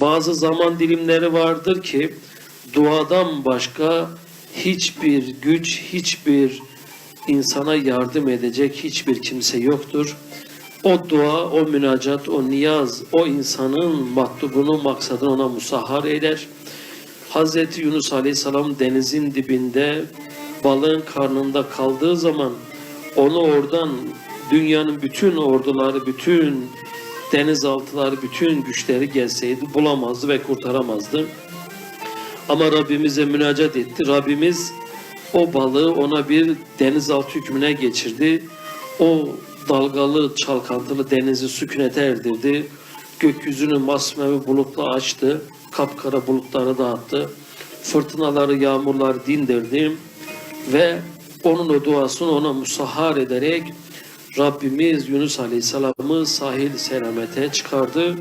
bazı zaman dilimleri vardır ki duadan başka hiçbir güç, hiçbir insana yardım edecek hiçbir kimse yoktur. O dua, o münacat, o niyaz, o insanın matlubunu, maksadını ona musahhar eder. Hazreti Yunus Aleyhisselam denizin dibinde balığın karnında kaldığı zaman onu oradan dünyanın bütün orduları, bütün denizaltıları, bütün güçleri gelseydi bulamazdı ve kurtaramazdı. Ama Rabbimize münacat etti. Rabbimiz o balığı ona bir denizaltı hükmüne geçirdi. O dalgalı, çalkantılı denizi sükunete erdirdi. Gökyüzünü masmavi bulutla açtı. Kapkara bulutları dağıttı. Fırtınaları, yağmurları dindirdi. Ve onun o duasını ona musahhar ederek Rabbimiz Yunus Aleyhisselam'ı sahil selamete çıkardı.